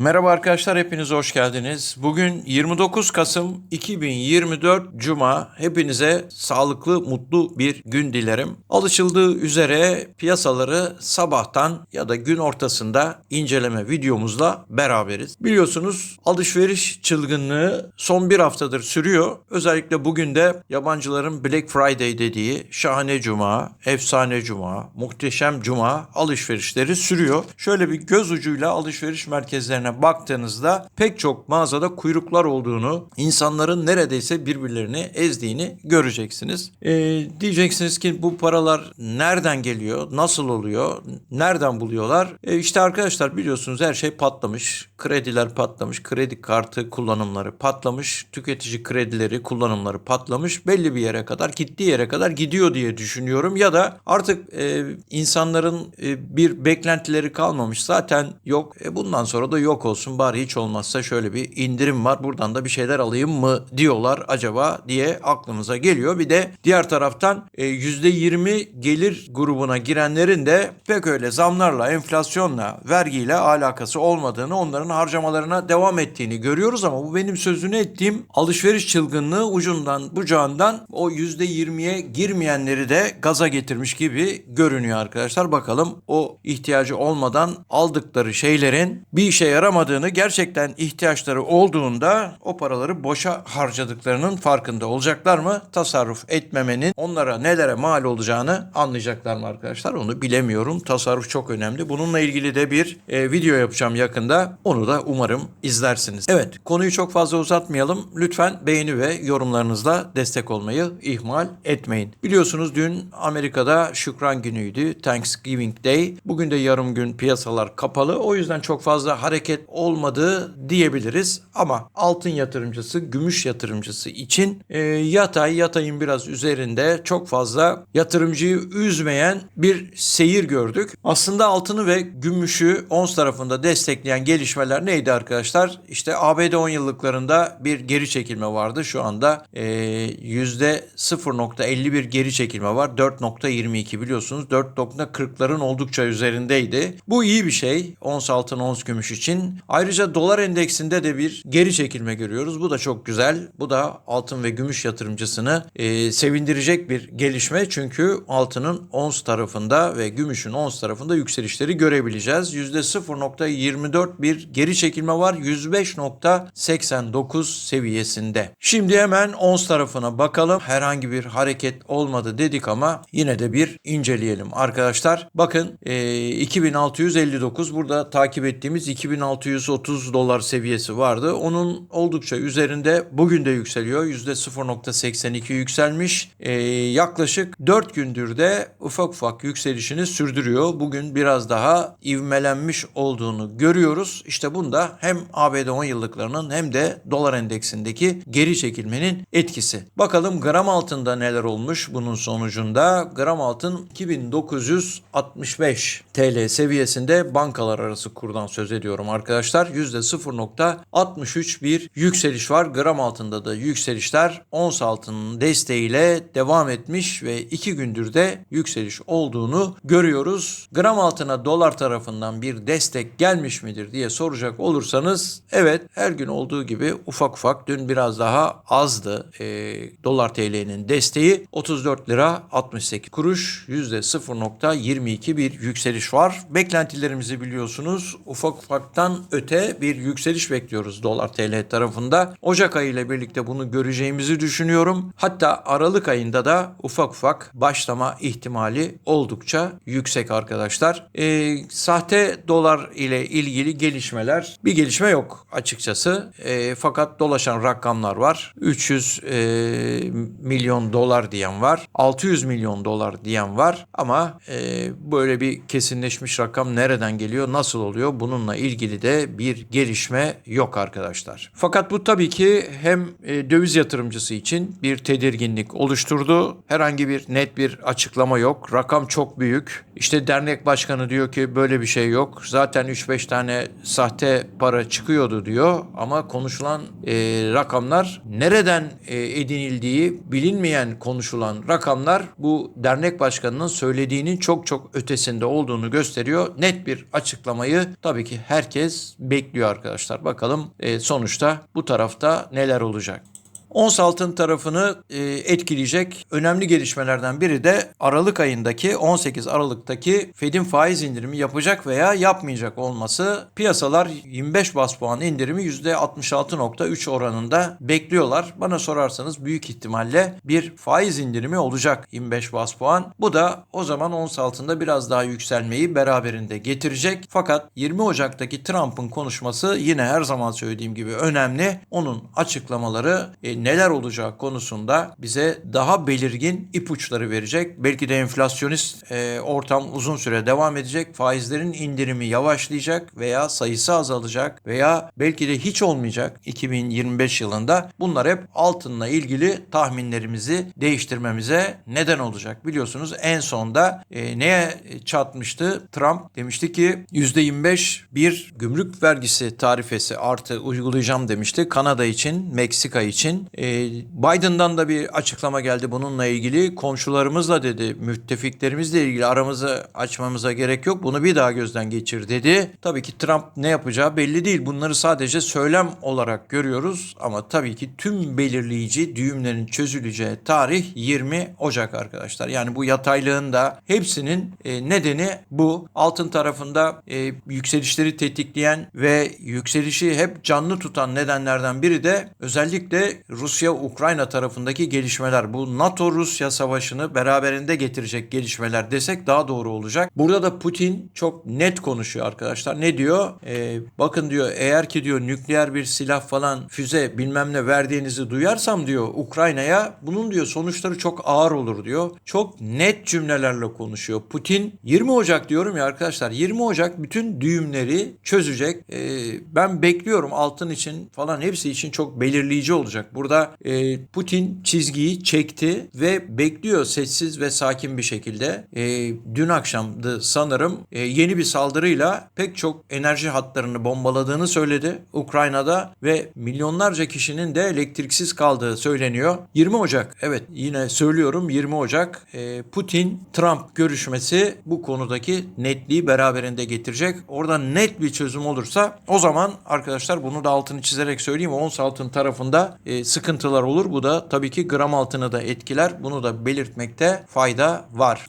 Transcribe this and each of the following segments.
Merhaba arkadaşlar hepiniz hoş geldiniz. Bugün 29 Kasım 2024 Cuma. Hepinize sağlıklı, mutlu bir gün dilerim. Alışıldığı üzere piyasaları sabahtan ya da gün ortasında inceleme videomuzla beraberiz. Biliyorsunuz alışveriş çılgınlığı son bir haftadır sürüyor. Özellikle bugün de yabancıların Black Friday dediği şahane cuma, efsane cuma, muhteşem cuma alışverişleri sürüyor. Şöyle bir göz ucuyla alışveriş merkezlerine baktığınızda pek çok mağazada kuyruklar olduğunu, insanların neredeyse birbirlerini ezdiğini göreceksiniz. Ee, diyeceksiniz ki bu paralar nereden geliyor, nasıl oluyor, nereden buluyorlar? Ee, işte arkadaşlar biliyorsunuz her şey patlamış. Krediler patlamış, kredi kartı kullanımları patlamış, tüketici kredileri kullanımları patlamış. Belli bir yere kadar, gittiği yere kadar gidiyor diye düşünüyorum. Ya da artık e, insanların e, bir beklentileri kalmamış. Zaten yok. E, bundan sonra da yok olsun. Bari hiç olmazsa şöyle bir indirim var. Buradan da bir şeyler alayım mı diyorlar acaba diye aklımıza geliyor. Bir de diğer taraftan e, %20 gelir grubuna girenlerin de pek öyle zamlarla, enflasyonla, vergiyle alakası olmadığını, onların harcamalarına devam ettiğini görüyoruz ama bu benim sözünü ettiğim alışveriş çılgınlığı ucundan bucağından o %20'ye girmeyenleri de gaza getirmiş gibi görünüyor arkadaşlar. Bakalım o ihtiyacı olmadan aldıkları şeylerin bir işe yaramadığını gerçekten ihtiyaçları olduğunda o paraları boşa harcadıklarının farkında olacaklar mı? Tasarruf etmemenin onlara nelere mal olacağını anlayacaklar mı arkadaşlar? Onu bilemiyorum. Tasarruf çok önemli. Bununla ilgili de bir e, video yapacağım yakında. Onu da umarım izlersiniz. Evet konuyu çok fazla uzatmayalım. Lütfen beğeni ve yorumlarınızla destek olmayı ihmal etmeyin. Biliyorsunuz dün Amerika'da Şükran günüydü. Thanksgiving Day. Bugün de yarım gün piyasalar kapalı. O yüzden çok fazla hareket olmadı diyebiliriz. Ama altın yatırımcısı, gümüş yatırımcısı için e, yatay, yatayın biraz üzerinde çok fazla yatırımcıyı üzmeyen bir seyir gördük. Aslında altını ve gümüşü ons tarafında destekleyen gelişmeler neydi arkadaşlar? İşte ABD 10 yıllıklarında bir geri çekilme vardı. Şu anda e, %0.51 geri çekilme var. 4.22 biliyorsunuz 4.40'ların oldukça üzerindeydi. Bu iyi bir şey. Ons altın, ons gümüş için. Ayrıca dolar endeksinde de bir geri çekilme görüyoruz. Bu da çok güzel. Bu da altın ve gümüş yatırımcısını e, sevindirecek bir gelişme. Çünkü altının ons tarafında ve gümüşün ons tarafında yükselişleri görebileceğiz. %0.24 bir geri çekilme var. 105.89 seviyesinde. Şimdi hemen ons tarafına bakalım. Herhangi bir hareket olmadı dedik ama yine de bir inceleyelim arkadaşlar. Bakın e, 2659 burada takip ettiğimiz 2630 dolar seviyesi vardı. Onun oldukça üzerinde bugün de yükseliyor. %0.82 yükselmiş. E, yaklaşık 4 gündür de ufak ufak yükselişini sürdürüyor. Bugün biraz daha ivmelenmiş olduğunu görüyoruz. İşte bunda hem ABD 10 yıllıklarının hem de dolar endeksindeki geri çekilmenin etkisi. Bakalım gram altında neler olmuş bunun sonucunda. Gram altın 2965 TL seviyesinde bankalar arası kurdan söz ediyorum arkadaşlar. %0.63 bir yükseliş var. Gram altında da yükselişler ons altının desteğiyle devam etmiş ve 2 gündür de yükseliş olduğunu görüyoruz. Gram altına dolar tarafından bir destek gelmiş midir diye soracak olursanız evet her gün olduğu gibi ufak ufak dün biraz daha azdı e, dolar TL'nin desteği 34 lira 68 kuruş %0.22 bir yükseliş var. Beklentilerimizi biliyorsunuz ufak ufaktan öte bir yükseliş bekliyoruz dolar TL tarafında. Ocak ayı ile birlikte bunu göreceğimizi düşünüyorum. Hatta Aralık ayında da ufak ufak başlama ihtimali oldukça yüksek arkadaşlar. E, sahte dolar ile ilgili gelişmeler bir gelişme yok açıkçası. E, fakat dolaşan rakamlar var. 300 e, milyon dolar diyen var. 600 milyon dolar diyen var. Ama e, böyle bir kesinleşmiş rakam nereden geliyor, nasıl oluyor? Bununla ilgili de bir gelişme yok arkadaşlar. Fakat bu tabii ki hem e, döviz yatırımcısı için bir tedirginlik oluşturdu. Herhangi bir net bir açıklama yok. Rakam çok büyük. İşte dernek başkanı diyor ki böyle bir şey yok. Zaten 3-5 tane sahte para çıkıyordu diyor ama konuşulan e, rakamlar nereden e, edinildiği bilinmeyen konuşulan rakamlar bu dernek başkanının söylediğinin çok çok ötesinde olduğunu gösteriyor. Net bir açıklamayı tabii ki herkes herkes bekliyor arkadaşlar. Bakalım e, sonuçta bu tarafta neler olacak. Ons altın tarafını e, etkileyecek önemli gelişmelerden biri de Aralık ayındaki 18 Aralık'taki Fed'in faiz indirimi yapacak veya yapmayacak olması. Piyasalar 25 bas puan indirimi %66.3 oranında bekliyorlar. Bana sorarsanız büyük ihtimalle bir faiz indirimi olacak 25 bas puan. Bu da o zaman ons altında biraz daha yükselmeyi beraberinde getirecek. Fakat 20 Ocak'taki Trump'ın konuşması yine her zaman söylediğim gibi önemli. Onun açıklamaları e, neler olacağı konusunda bize daha belirgin ipuçları verecek. Belki de enflasyonist e, ortam uzun süre devam edecek. Faizlerin indirimi yavaşlayacak veya sayısı azalacak veya belki de hiç olmayacak 2025 yılında. Bunlar hep altınla ilgili tahminlerimizi değiştirmemize neden olacak. Biliyorsunuz en sonda e, neye çatmıştı? Trump demişti ki %25 bir gümrük vergisi tarifesi artı uygulayacağım demişti. Kanada için, Meksika için. E, Biden'dan da bir açıklama geldi bununla ilgili. Komşularımızla dedi, müttefiklerimizle ilgili aramızı açmamıza gerek yok. Bunu bir daha gözden geçir dedi. Tabii ki Trump ne yapacağı belli değil. Bunları sadece söylem olarak görüyoruz. Ama tabii ki tüm belirleyici düğümlerin çözüleceği tarih 20 Ocak arkadaşlar. Yani bu yataylığın da hepsinin e, nedeni bu. Altın tarafında e, yükselişleri tetikleyen ve yükselişi hep canlı tutan nedenlerden biri de özellikle Rusya-Ukrayna tarafındaki gelişmeler. Bu NATO-Rusya savaşını beraberinde getirecek gelişmeler desek daha doğru olacak. Burada da Putin çok net konuşuyor arkadaşlar. Ne diyor? E, bakın diyor eğer ki diyor nükleer bir silah falan füze bilmem ne verdiğinizi duyarsam diyor Ukrayna'ya bunun diyor sonuçları çok ağır olur diyor. Çok net cümlelerle konuşuyor. Putin 20 Ocak diyorum ya arkadaşlar 20 Ocak bütün düğümleri çözecek. E, ben bekliyorum altın için falan hepsi için çok belirleyici olacak. Burada e, Putin çizgiyi çekti ve bekliyor sessiz ve sakin bir şekilde. E, dün akşamdı sanırım e, yeni bir saldırıyla pek çok enerji hatlarını bombaladığını söyledi Ukrayna'da ve milyonlarca kişinin de elektriksiz kaldığı söyleniyor. 20 Ocak evet yine söylüyorum 20 Ocak e, Putin-Trump görüşmesi bu konudaki netliği beraberinde getirecek. Orada net bir çözüm olursa o zaman arkadaşlar bunu da altını çizerek söyleyeyim. Ons altın tarafında e, sıkıntılar olur. Bu da tabii ki gram altını da etkiler. Bunu da belirtmekte fayda var.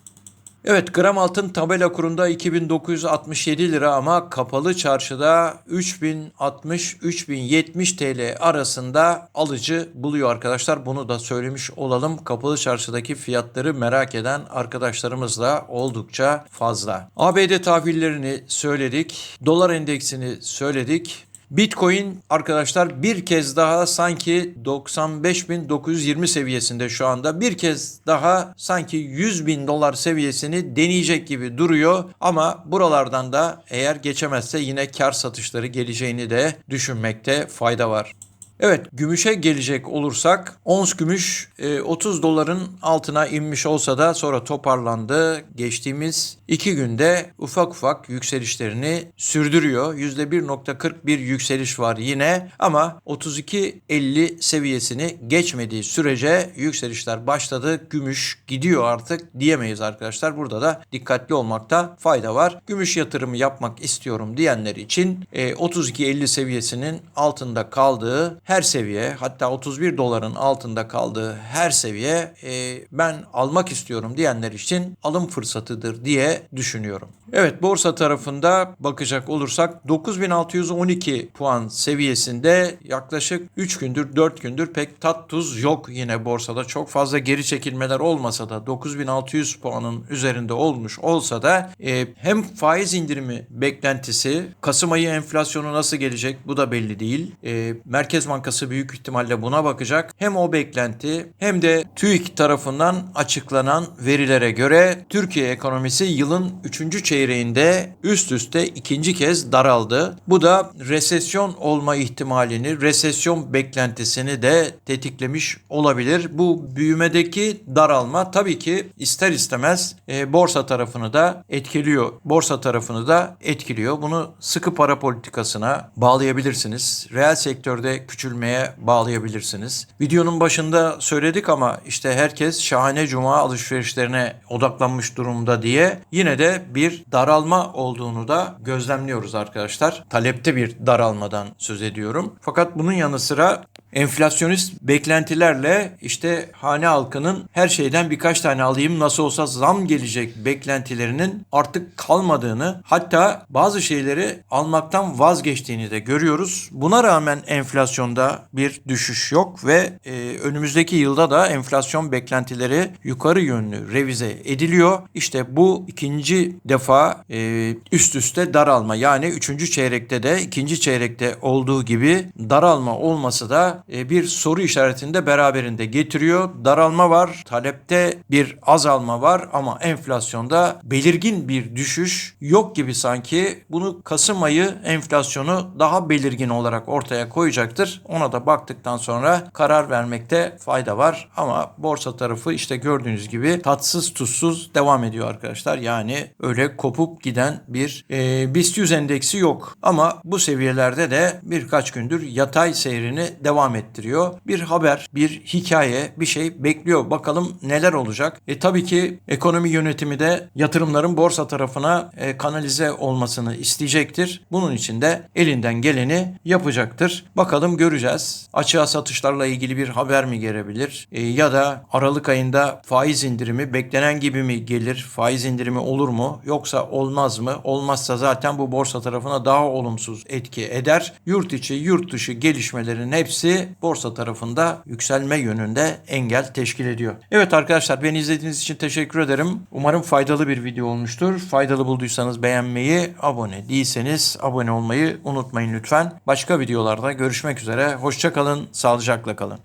Evet gram altın tabela kurunda 2967 lira ama kapalı çarşıda 3060-3070 TL arasında alıcı buluyor arkadaşlar. Bunu da söylemiş olalım. Kapalı çarşıdaki fiyatları merak eden arkadaşlarımız da oldukça fazla. ABD tahvillerini söyledik. Dolar endeksini söyledik. Bitcoin arkadaşlar bir kez daha sanki 95.920 seviyesinde şu anda bir kez daha sanki 100 bin dolar seviyesini deneyecek gibi duruyor ama buralardan da eğer geçemezse yine kar satışları geleceğini de düşünmekte fayda var. Evet gümüşe gelecek olursak ons gümüş 30 e, doların altına inmiş olsa da sonra toparlandı. Geçtiğimiz iki günde ufak ufak yükselişlerini sürdürüyor. %1.41 yükseliş var yine ama 32.50 seviyesini geçmediği sürece yükselişler başladı. Gümüş gidiyor artık diyemeyiz arkadaşlar. Burada da dikkatli olmakta fayda var. Gümüş yatırımı yapmak istiyorum diyenler için 32.50 e, seviyesinin altında kaldığı her seviye hatta 31 doların altında kaldığı her seviye e, ben almak istiyorum diyenler için alım fırsatıdır diye düşünüyorum. Evet borsa tarafında bakacak olursak 9612 puan seviyesinde yaklaşık 3 gündür 4 gündür pek tat tuz yok yine borsada. Çok fazla geri çekilmeler olmasa da 9600 puanın üzerinde olmuş olsa da e, hem faiz indirimi beklentisi Kasım ayı enflasyonu nasıl gelecek bu da belli değil. E, Merkez Bankası büyük ihtimalle buna bakacak. Hem o beklenti hem de TÜİK tarafından açıklanan verilere göre Türkiye ekonomisi yılın 3. çeyreğinde üst üste ikinci kez daraldı. Bu da resesyon olma ihtimalini, resesyon beklentisini de tetiklemiş olabilir. Bu büyümedeki daralma tabii ki ister istemez e, borsa tarafını da etkiliyor. Borsa tarafını da etkiliyor. Bunu sıkı para politikasına bağlayabilirsiniz. Reel sektörde küçülmeye bağlayabilirsiniz. Videonun başında söyledik ama işte herkes şahane cuma alışverişlerine odaklanmış durumda diye yine de bir daralma olduğunu da gözlemliyoruz arkadaşlar. Talepte bir daralmadan söz ediyorum. Fakat bunun yanı sıra enflasyonist beklentilerle işte hane halkının her şeyden birkaç tane alayım nasıl olsa zam gelecek beklentilerinin artık kalmadığını hatta bazı şeyleri almaktan vazgeçtiğini de görüyoruz. Buna rağmen enflasyonda bir düşüş yok ve e, önümüzdeki yılda da enflasyon beklentileri yukarı yönlü revize ediliyor. İşte bu ikinci defa e, üst üste daralma yani üçüncü çeyrekte de ikinci çeyrekte olduğu gibi daralma olması da e, bir soru işaretini de beraberinde getiriyor. Daralma var, talepte bir azalma var ama enflasyonda belirgin bir düşüş yok gibi sanki. Bunu Kasım ayı enflasyonu daha belirgin olarak ortaya koyacaktır. Ona da baktıktan sonra karar vermekte fayda var ama borsa tarafı işte gördüğünüz gibi tatsız tuzsuz devam ediyor arkadaşlar. Yani öyle kopup giden bir e, BIST 100 endeksi yok ama bu seviyelerde de birkaç gündür yatay seyrini devam ettiriyor. Bir haber, bir hikaye, bir şey bekliyor. Bakalım neler olacak. E tabii ki ekonomi yönetimi de yatırımların borsa tarafına e, kanalize olmasını isteyecektir. Bunun için de elinden geleni yapacaktır. Bakalım göreceğiz. Açığa satışlarla ilgili bir haber mi gelebilir? E, ya da Aralık ayında faiz indirimi beklenen gibi mi gelir? Faiz indirimi olur mu? Yoksa olmaz mı? Olmazsa zaten bu borsa tarafına daha olumsuz etki eder. Yurt içi, yurt dışı gelişmelerin hepsi borsa tarafında yükselme yönünde engel teşkil ediyor. Evet arkadaşlar beni izlediğiniz için teşekkür ederim. Umarım faydalı bir video olmuştur. Faydalı bulduysanız beğenmeyi, abone değilseniz abone olmayı unutmayın lütfen. Başka videolarda görüşmek üzere. Hoşçakalın, sağlıcakla kalın.